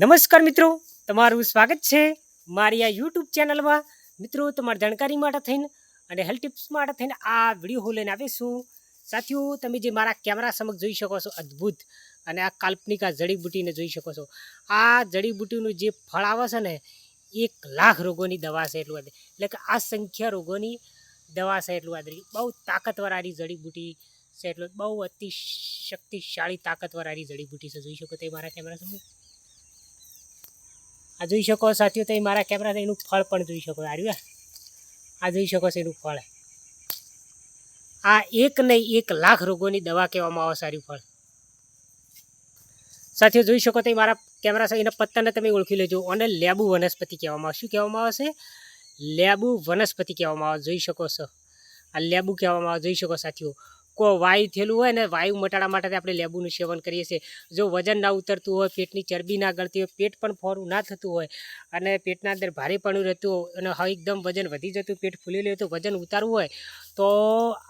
નમસ્કાર મિત્રો, તમારું સ્વાગત છે મારી આ યુટ્યુબ ચેનલમાં. મિત્રો, તમારી જાણકારી માટે થઈને અને હેલ્થ ટિપ્સ માટે થઈને આ વીડિયો હું લઈને આવીશું સાથીઓ, તમે જે મારા કેમેરા સમક્ષ જોઈ શકો છો, અદ્ભુત. અને આ કાલ્પનિક આ જડીબુટીને જોઈ શકો છો. આ જડીબુટીનું જે ફળ આવે છે ને, એક લાખ રોગોની દવા છે એટલું આદરી. એટલે કે આ સંખ્યા રોગોની દવા છે એટલું આદરી. બહુ તાકતવાર આરી જડીબુટી છે એટલું, બહુ અતિ શક્તિશાળી તાકતવાર આરી જડીબુટી છે. જોઈ શકો તે મારા કેમેરા સમક્ષ. આ જોઈ શકો સાથીઓ, તમે મારા કેમેરાથી એનું ફળ પણ જોઈ શકો. આર્યું આ જોઈ શકો છો એનું ફળ. આ એક નહીં એક લાખ રોગોની દવા કહેવામાં આવે સારું ફળ. સાથીઓ, જોઈ શકો તમે મારા કેમેરા સાથે એના પત્તાને તમે ઓળખી લેજો. અને લેબુ વનસ્પતિ કહેવામાં આવે શું કહેવામાં આવે છે? લેબુ વનસ્પતિ કહેવામાં આવે જોઈ શકો છો. આ લેબુ કહેવામાં આવે જોઈ શકો સાથીઓ. કો વાયુ થયેલું હોય ને વાયુ મટાડવા માટે આપણે લેબુનું સેવન કરીએ છીએ. જો વજન ના ઉતરતું હોય, પેટની ચરબી ના ગળતી હોય, પેટ પણ ફોરું ના થતું હોય અને પેટના અંદર ભારેપણું રહેતું હોય અને હવે એકદમ વજન વધી જતું પેટ ફૂલી લેતું વજન ઉતારવું હોય, તો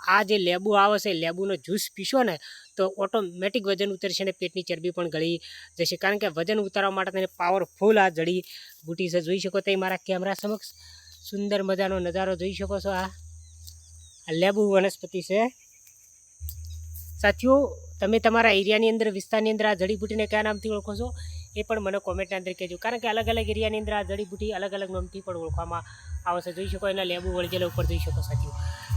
આ જે લેબુ આવે છે, લેબુનો જ્યુસ પીશો ને, તો ઓટોમેટિક વજન ઉતરશે અને પેટની ચરબી પણ ગળી જશે. કારણ કે વજન ઉતારવા માટે તેને પાવરફુલ આ જડી બુટી છે. જોઈ શકો તે મારા કેમેરા સમક્ષ? સુંદર મજાનો નજારો જોઈ શકો છો આ લેબુ વનસ્પતિ છે. સાથીઓ, તમે તમારા એરિયાની અંદર, વિસ્તારની અંદર આ જડીબુટીને કયા નામથી ઓળખો છો? એ પણ મને કોમેન્ટના અંદર કહેજો. કારણ કે અલગ અલગ એરિયાની અંદર આ જડીબુટી અલગ અલગ નામથી પણ ઓળખવામાં આવે છે જોઈ શકો એના લેબુ વળગેલા ઉપર જોઈ શકો સાથીઓ.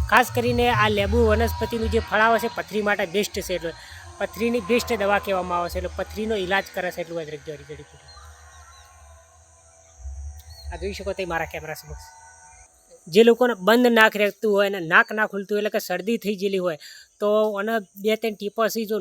ખાસ કરીને આ લેબુ વનસ્પતિનું જે ફળ આવે છે, પથરી માટે બેસ્ટ છે એટલે. પથરીની બેસ્ટ દવા કહેવામાં આવે છે એટલે પથરીનો ઈલાજ કરે છે એટલું અદરક જડી જડીબુટી આ જોઈ શકો તે મારા કેમેરા સમક્ષ. જે લોકોને બંધ નાક રહેતું હોય અને નાક ના ખુલતું હોય એટલે કે શરદી થઈ ગયેલી હોય તો અને બે ત્રણ ટીપસી જો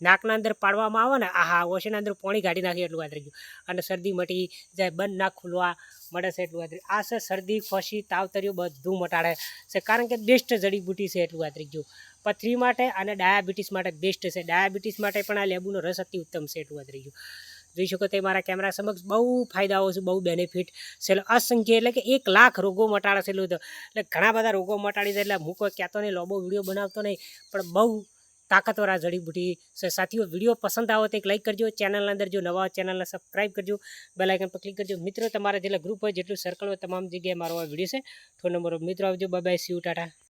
નાકના અંદર પાડવામાં આવે ને, આહા ઓશના અંદર પાણી કાઢી નાખી એટલું વાતરી ગયું. અને શરદી મટી જાય, બંધ ના ખુલવા મળે છે એટલું વાતરી આ છે શરદી, ખોશી, તાવતરીઓ બધું મટાડે છે. કારણ કે બેસ્ટ જડીબુટી છે એટલું વાતરી ગયું. પથરી માટે અને ડાયાબિટીસ માટે બેસ્ટ છે. ડાયાબિટીસ માટે પણ આ લેબુનો રસ અતિ ઉત્તમ છે એટલું વાતરી ગયું. જોઈ શકો તે મારા કેમેરા સમક્ષ બહુ ફાયદાઓ છે, બહુ બેનિફિટ છે. અસંખ્ય, એટલે કે એક લાખ રોગો મટાડે છે એટલું ઘણા બધા રોગો મટાડી દે એટલે હું કોઈ કહેતો નહીં, લોબો વીડિયો બનાવતો નહીં, પણ બહુ તાકાતવાર આ જડીબુટી છે. સાથીઓ, વીડિયો પસંદ આવે તો એક લાઇક કરજો ચેનલના અંદર જો નવા ચેનલને સબસ્ક્રાઇબ કરજો બેલ આઇકન પર ક્લિક કરજો. મિત્રો, તમારા જેટલા ગ્રુપ હોય, જેટલું સર્કલ હોય, તમામ જગ્યાએ મારો આ વીડિયો છે. ફોન નંબર મિત્રો આવજો. Bye see Tata